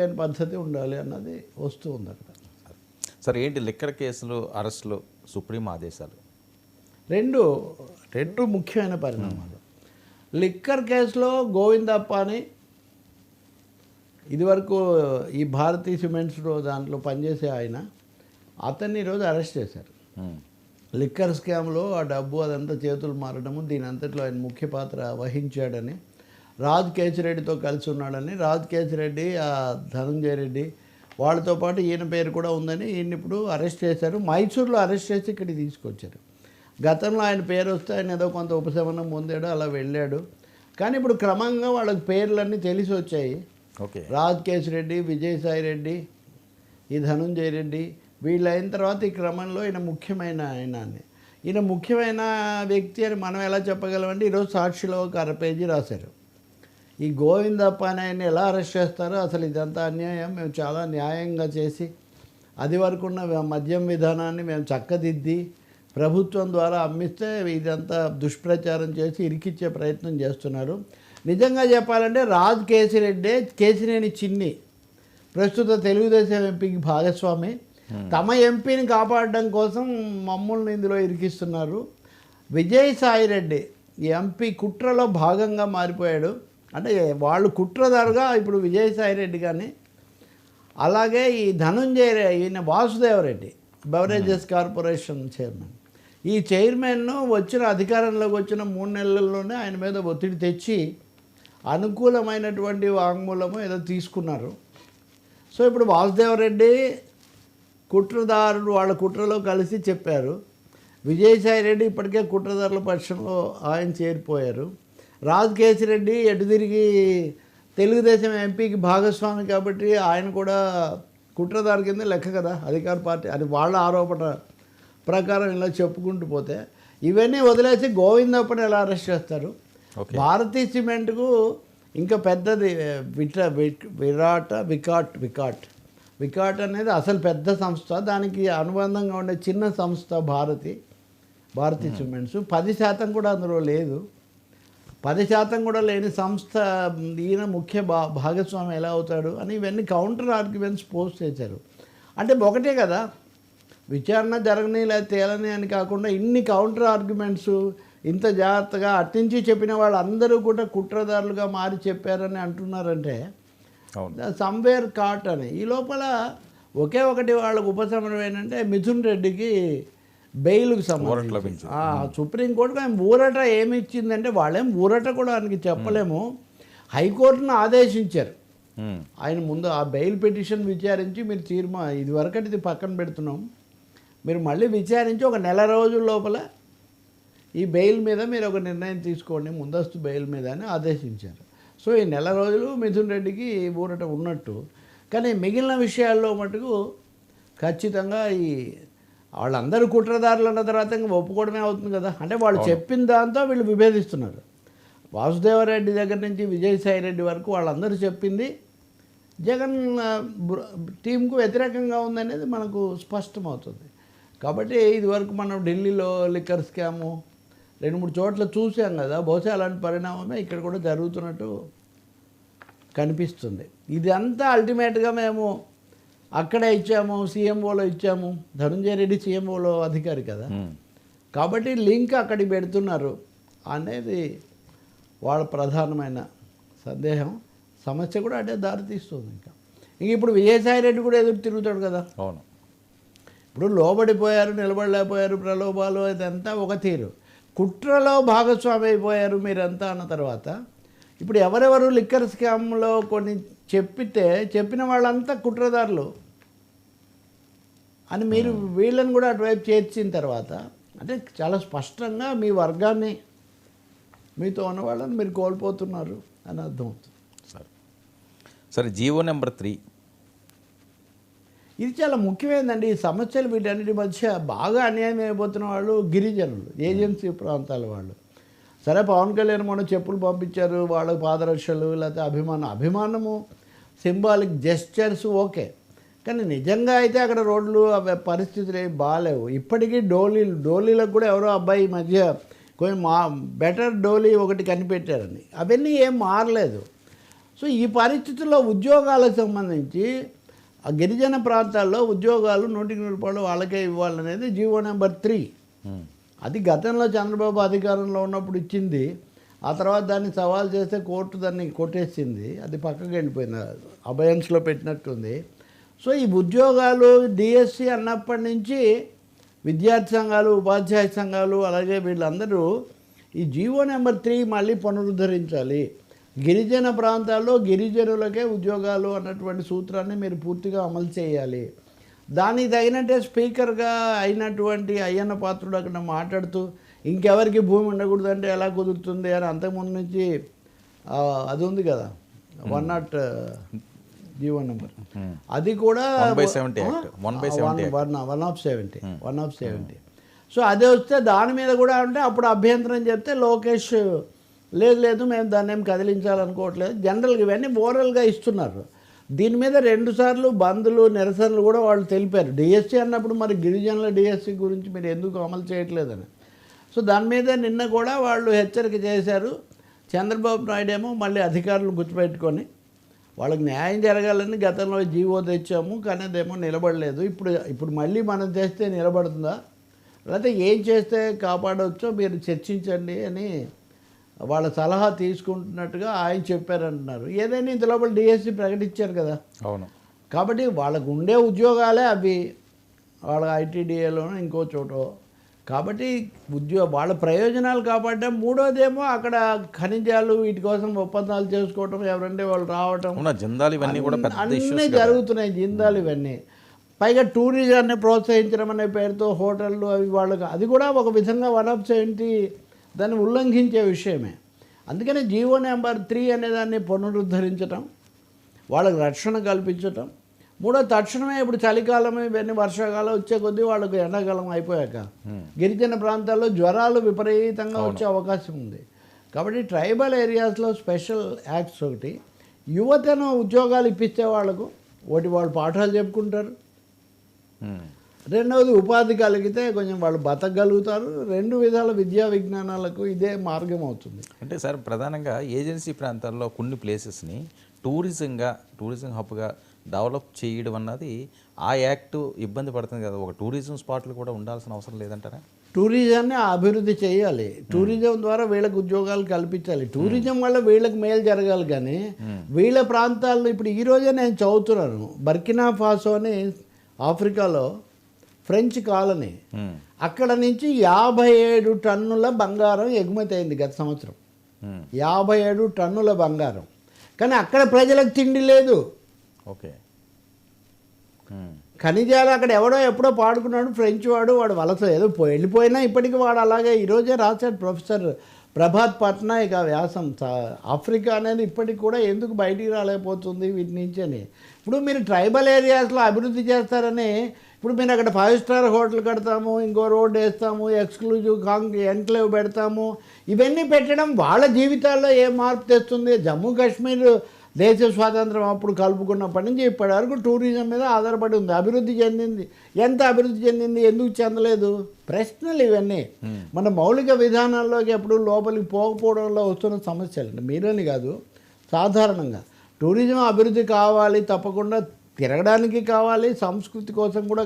ఇప్పటికైన పద్ధతి ఉండాలి అన్నది వస్తూ ఉంది అక్కడ సార్ ఏంటి లిక్కర్ కేసులు అరెస్టులు సుప్రీం ఆదేశాలు? రెండు రెండు ముఖ్యమైన పరిణామాలు. లిక్కర్ కేసులో గోవిందప్ప అని ఇదివరకు ఈ భారతీ సిమెంట్స్లో దాంట్లో పనిచేసే ఆయన అతన్ని ఈరోజు అరెస్ట్ చేశారు. లిక్కర్ స్కామ్లో ఆ డబ్బు అదంతా చేతులు మారడము దీని అంతట్లో ఆయన ముఖ్య పాత్ర వహించాడని రాజ్ కేసిరెడ్డితో కలిసి ఉన్నాడని రాజ్ కేసిరెడ్డి ఆ ధనంజయ రెడ్డి వాళ్ళతో పాటు ఈయన పేరు కూడా ఉందని ఈయన ఇప్పుడు అరెస్ట్ చేశారు. మైసూర్లో అరెస్ట్ చేసి ఇక్కడికి తీసుకొచ్చారు. గతంలో ఆయన పేరు వస్తే ఆయన ఏదో కొంత ఉపశమనం పొందాడు అలా వెళ్ళాడు. కానీ ఇప్పుడు క్రమంగా వాళ్ళకి పేర్లన్నీ తెలిసి వచ్చాయి. ఓకే. రాజ్ కేశిరెడ్డి విజయసాయి రెడ్డి ఈ ధనుంజయ రెడ్డి వీళ్ళు అయిన తర్వాత ఈ క్రమంలో ఈయన ముఖ్యమైన ఆయన అని ఈయన ముఖ్యమైన వ్యక్తి అని మనం ఎలా చెప్పగలమంటే ఈరోజు సాక్షిలో ఒక అర పేజీ రాశారు. ఈ గోవిందప్ప అని ఆయన ఎలా అరెస్ట్ చేస్తారో అసలు ఇదంతా అన్యాయం. మేము చాలా న్యాయంగా చేసి అది వరకు ఉన్న మద్యం విధానాన్ని మేము చక్కదిద్ది ప్రభుత్వం ద్వారా అమ్మిస్తే ఇదంతా దుష్ప్రచారం చేసి ఇరికిచ్చే ప్రయత్నం చేస్తున్నారు. నిజంగా చెప్పాలంటే రాజ్ కేసిరెడ్డే కేసినేని చిన్ని ప్రస్తుత తెలుగుదేశం ఎంపీకి భాగస్వామి. తమ ఎంపీని కాపాడడం కోసం మమ్మల్ని ఇందులో ఇరికిస్తున్నారు. విజయసాయి రెడ్డి ఈ ఎంపీ కుట్రలో భాగంగా మారిపోయాడు. అంటే వాళ్ళు కుట్రదారుగా ఇప్పుడు విజయసాయి రెడ్డి కానీ అలాగే ఈ ధనుంజయ ఈయన వాసుదేవరెడ్డి బెవరేజెస్ కార్పొరేషన్ చైర్మన్. ఈ చైర్మన్ వచ్చిన అధికారంలోకి వచ్చిన మూడు నెలల్లోనే ఆయన మీద ఒత్తిడి తెచ్చి అనుకూలమైనటువంటి వాంగ్మూలము ఏదో తీసుకున్నారు. సో ఇప్పుడు వాసుదేవరెడ్డి కుట్రదారుడు వాళ్ళ కుట్రలో కలిసి చెప్పారు. విజయసాయి రెడ్డి ఇప్పటికే కుట్రదారుల పక్షంలో ఆయన చేరిపోయారు. రాజ్ కేసిరెడ్డి ఎటు తిరిగి తెలుగుదేశం ఎంపీకి భాగస్వామి కాబట్టి ఆయన కూడా కుట్రదారు కింద లెక్క కదా అధికార పార్టీ. అది వాళ్ళ ఆరోపణ ప్రకారం ఇలా చెప్పుకుంటూ పోతే ఇవన్నీ వదిలేసి గోవిందప్పని ఎలా అరెస్ట్ చేస్తారు? ఓకే. భారతీ సిమెంట్కు ఇంకా పెద్దది విట విట్- విరాట వికాట్ వికాట్. వికాట్ అనేది అసలు పెద్ద సంస్థ. దానికి అనుబంధంగా ఉండే చిన్న సంస్థ భారతి భారతీ సిమెంట్స్. పది శాతం కూడా అందులో లేదు. పది శాతం కూడా లేని సంస్థ ఈయన ముఖ్య భా భాగస్వామి ఎలా అవుతాడు అని ఇవన్నీ కౌంటర్ ఆర్గ్యుమెంట్స్ పోస్ట్ చేశారు. అంటే ఒకటే కదా విచారణ జరగని లేదా తేలని అని కాకుండా ఇన్ని కౌంటర్ ఆర్గ్యుమెంట్స్ ఇంత జాగ్రత్తగా అట్నుంచి చెప్పిన వాళ్ళందరూ కూడా కుట్రదారులుగా మారి చెప్పారని అంటున్నారంటే సమ్వేర్ కాట్ అని. ఈ లోపల ఒకే ఒకటి వాళ్ళకు ఉపశమనం ఏంటంటే మిథున్ రెడ్డికి బెయిల్కి సంబంధించి. లభించింది. ఆ, సుప్రీంకోర్టు మేము ఊరట ఏమి ఇచ్చిందంటే వాళ్ళేం ఊరట కూడా ఆయనకి చెప్పలేము. హైకోర్టును ఆదేశించారు. ఆయన ముందు ఆ బెయిల్ పిటిషన్ విచారించి మీరు తీర్మా ఇది వరకటి ఇది పక్కన పెడుతున్నాం. మీరు మళ్ళీ విచారించి ఒక నెల రోజుల లోపల ఈ బెయిల్ మీద మీరు ఒక నిర్ణయం తీసుకోండి ముందస్తు బెయిల్ మీద అని ఆదేశించారు. సో ఈ నెల రోజులు మిథున్ రెడ్డికి ఊరట ఉన్నట్టు. కానీ మిగిలిన విషయాల్లో మటుకు ఖచ్చితంగా ఈ వాళ్ళందరూ కుట్రదారులు అన్న తర్వాత ఇంకా ఒప్పుకోవడమే అవుతుంది కదా. అంటే వాళ్ళు చెప్పిన దాంతో వీళ్ళు విభేదిస్తున్నారు. వాసుదేవరెడ్డి దగ్గర నుంచి విజయసాయి రెడ్డి వరకు వాళ్ళందరూ చెప్పింది. జగన్ టీంకు వ్యతిరేకంగా ఉందనేది మనకు స్పష్టమవుతుంది. కాబట్టి ఇది వరకు మనం ఢిల్లీలో లిక్కర్ స్కాము రెండు మూడు చోట్ల చూసాం కదా. బహుశా అలాంటి పరిణామమే ఇక్కడ కూడా జరుగుతున్నట్టు కనిపిస్తుంది. ఇదంతా అల్టిమేట్గా మేము అక్కడే ఇచ్చాము సీఎంఓలో ఇచ్చాము. ధనుంజయ రెడ్డి సీఎంఓలో అధికారి కదా. కాబట్టి లింక్ అక్కడికి పెడుతున్నారు అనేది వాళ్ళ ప్రధానమైన సందేహం. సమస్య కూడా అటే దారితీస్తుంది ఇంకా. ఇంక ఇప్పుడు విజయసాయి రెడ్డి కూడా ఎదురు తిరుగుతాడు కదా. అవును. ఇప్పుడు లోబడిపోయారు నిలబడలేకపోయారు ప్రలోభాలు ఇదంతా ఒక తీరు. కుట్రలో భాగస్వామి అయిపోయారు మీరంతా అన్న తర్వాత ఇప్పుడు ఎవరెవరు లిక్కర్ స్కామ్లో కొన్ని చెప్పితే చెప్పిన వాళ్ళంతా కుట్రదారులు. అని మీరు వీళ్ళని కూడా అటువైపు చేర్చిన తర్వాత అంటే చాలా స్పష్టంగా మీ వర్గాన్ని మీతో ఉన్న వాళ్ళని మీరు కోల్పోతున్నారు అని అర్థమవుతుంది సరే. సరే జీవో నెంబర్ త్రీ. ఇది చాలా ముఖ్యమైనదండి ఈ సమస్యలు వీటన్నిటి మధ్య బాగా అన్యాయం అయిపోతున్న వాళ్ళు గిరిజనులు ఏజెన్సీ ప్రాంతాల వాళ్ళు. సరే పవన్ కళ్యాణ్ మొన్న చెప్పులు పంపించారు వాళ్ళ పాదరక్షలు లేకపోతే అభిమానం. అభిమానము సింబాలిక్ జెస్చర్స్ ఓకే. కానీ నిజంగా అయితే అక్కడ రోడ్లు అవి పరిస్థితులు ఏమి బాగాలేవు ఇప్పటికీ డోలీలు డోలీలకు కూడా ఎవరో అబ్బాయి ఈ మధ్య కొంచెం మా బెటర్ డోలీ ఒకటి కనిపెట్టారని అవన్నీ ఏం మారలేదు. సో ఈ పరిస్థితుల్లో ఉద్యోగాలకు సంబంధించి ఆ గిరిజన ప్రాంతాల్లో ఉద్యోగాలు నూటికి నూరు రూపాయలు వాళ్ళకే ఇవ్వాలనేది జీవో నెంబర్ త్రీ. ఉమ్. అది గతంలో చంద్రబాబు అధికారంలో ఉన్నప్పుడు ఇచ్చింది. ఆ తర్వాత దాన్ని సవాల్ చేస్తే కోర్టు దాన్ని కొట్టేసింది. అది పక్కకి వెళ్ళిపోయింది. అభయన్స్లో పెట్టినట్టుంది. సో ఈ ఉద్యోగాలు డిఎస్సి అన్నప్పటి నుంచి విద్యార్థి సంఘాలు ఉపాధ్యాయ సంఘాలు అలాగే వీళ్ళందరూ ఈ జీవో నెంబర్ త్రీ మళ్ళీ పునరుద్ధరించాలి. గిరిజన ప్రాంతాల్లో గిరిజనులకే ఉద్యోగాలు అన్నటువంటి సూత్రాన్ని మీరు పూర్తిగా అమలు చేయాలి. దానికి తగినట్టే స్పీకర్గా అయినటువంటి అయ్యన్న పాత్రుడు అక్కడ మాట్లాడుతూ ఇంకెవరికి భూమి ఉండకూడదంటే ఎలా కుదురుతుంది? అని అంతకుముందు నుంచి అది ఉంది కదా one not GO number um. అది కూడా One by 70 Act. One by 70 Act. One of seventy one of seventy so అదే వస్తే దాని మీద కూడా అంటే అప్పుడు అభ్యంతరం చెప్తే లోకేష్ లేదు లేదు మేము దాన్ని ఏం కదిలించాలనుకోవట్లేదు. జనరల్గా ఇవన్నీ ఓరల్గా ఇస్తున్నారు. దీని మీద రెండు సార్లు బంద్లు నిరసనలు కూడా వాళ్ళు తెలిపారు. డిఎస్సి అన్నప్పుడు మరి గిరిజనుల డిఎస్సి గురించి మీరు ఎందుకు అమలు చేయట్లేదని. సో దాని మీద నిన్న కూడా వాళ్ళు హెచ్చరిక చేశారు. చంద్రబాబు నాయుడు ఏమో మళ్ళీ అధికారులు గుర్తుపెట్టుకొని వాళ్ళకి న్యాయం జరగాలని గతంలో జీవో తెచ్చాము కానీ అదేమో నిలబడలేదు. ఇప్పుడు ఇప్పుడు మళ్ళీ మనం చేస్తే నిలబడుతుందా? లేకపోతే ఏం చేస్తే కాపాడవచ్చో మీరు చర్చించండి అని వాళ్ళ సలహా తీసుకుంటున్నట్టుగా ఆయన చెప్పారంటున్నారు ఏదైనా ఇంత లోపల డిఎస్సి ప్రకటించారు కదా. అవును. కాబట్టి వాళ్ళకు ఉండే ఉద్యోగాలే అవి. వాళ్ళ ఐటీడీఏలోనో ఇంకో చోటో. కాబట్టి ఉద్యోగ వాళ్ళ ప్రయోజనాలు కాపాడడం. మూడోదేమో అక్కడ ఖనిజాలు వీటి కోసం ఒప్పందాలు చేసుకోవటం ఎవరంటే వాళ్ళు రావటం. జిందాల్ ఇవన్నీ కూడా అన్నీ జరుగుతున్నాయి జిందాలు ఇవన్నీ. పైగా టూరిజాన్ని ప్రోత్సహించడం అనే పేరుతో హోటళ్ళు అవి వాళ్ళకి అది కూడా ఒక విధంగా వన్ ఆఫ్ సెవెంటీ దాన్ని ఉల్లంఘించే విషయమే. అందుకని జీవో నెంబర్ త్రీ అనే దాన్ని పునరుద్ధరించటం వాళ్ళకి రక్షణ కల్పించటం మూడో తక్షణమే ఇప్పుడు చలికాలం ఇవన్నీ వర్షాకాలం వచ్చే కొద్దీ వాళ్ళకి ఎండాకాలం అయిపోయాక. గిరిజన ప్రాంతాల్లో జ్వరాలు విపరీతంగా వచ్చే అవకాశం ఉంది. కాబట్టి ట్రైబల్ ఏరియాస్లో స్పెషల్ యాక్ట్స్ ఒకటి. యువతను ఉద్యోగాలు ఇప్పిస్తే వాళ్ళకు ఒకటి వాళ్ళు పాఠాలు చెప్పుకుంటారు. రెండవది ఉపాధి కలిగితే కొంచెం వాళ్ళు బతకగలుగుతారు. రెండు విధాల విద్యా విజ్ఞానాలకు ఇదే మార్గం అవుతుంది. అంటే సార్ ప్రధానంగా ఏజెన్సీ ప్రాంతాల్లో కొన్ని ప్లేసెస్ని టూరిజంగా టూరిజం హబ్గా డెవలప్ చేయడం అన్నది ఆ యాక్ట్ ఇబ్బంది పడుతుంది కదా. ఒక టూరిజం స్పాట్లు కూడా ఉండాల్సిన అవసరం లేదంటారా? టూరిజాన్ని అభివృద్ధి చేయాలి. టూరిజం ద్వారా వీళ్ళకి ఉద్యోగాలు కల్పించాలి. టూరిజం వల్ల వీళ్ళకి మేలు జరగాలి కానీ వీళ్ళ ప్రాంతాల్లో ఇప్పుడు ఈ రోజే నేను చదువుతున్నాను. బర్కినా ఫాసో అని ఆఫ్రికాలో ఫ్రెంచ్ కాలనీ. అక్కడ నుంచి యాభై ఏడు టన్నుల బంగారం ఎగుమతి అయింది గత సంవత్సరం. యాభై ఏడు టన్నుల బంగారం. కానీ అక్కడ ప్రజలకు తిండి లేదు. ఓకే. ఖనిజాలు అక్కడ ఎవడో ఎప్పుడో పాడుకున్నాడు ఫ్రెంచ్ వాడు వాడు వలస ఏదో పోయి వెళ్ళిపోయినా ఇప్పటికీ వాడు అలాగే ఈరోజే రాశాడు ప్రొఫెసర్ ప్రభాత్ పట్నాయక్ ఆ వ్యాసం. ఆఫ్రికా అనేది ఇప్పటికి కూడా ఎందుకు బయటికి రాలేకపోతుంది వీటి నుంచి అని. ఇప్పుడు మీరు ట్రైబల్ ఏరియాస్లో అభివృద్ధి చేస్తారని ఇప్పుడు మీరు అక్కడ ఫైవ్ స్టార్ హోటల్ కడతాము ఇంకో రోడ్ వేస్తాము ఎక్స్క్లూజివ్ కాంగ్ ఎన్క్లేవ్ పెడతాము ఇవన్నీ పెట్టడం వాళ్ళ జీవితాల్లో ఏ మార్పు తెస్తుంది? జమ్మూ కాశ్మీర్ దేశ స్వాతంత్రం అప్పుడు కలుపుకున్నప్పటి నుంచి ఇప్పటి వరకు టూరిజం మీద ఆధారపడి ఉంది. అభివృద్ధి చెందింది. ఎంత అభివృద్ధి చెందింది? ఎందుకు చెందలేదు? ప్రశ్నలు ఇవన్నీ. మన మౌలిక విధానాల్లోకి ఎప్పుడు లోపలికి పోకపోవడంలో వస్తున్న సమస్యలు అండి మీరని కాదు. సాధారణంగా టూరిజం అభివృద్ధి కావాలి తప్పకుండా తిరగడానికి కావాలి సంస్కృతి కోసం కూడా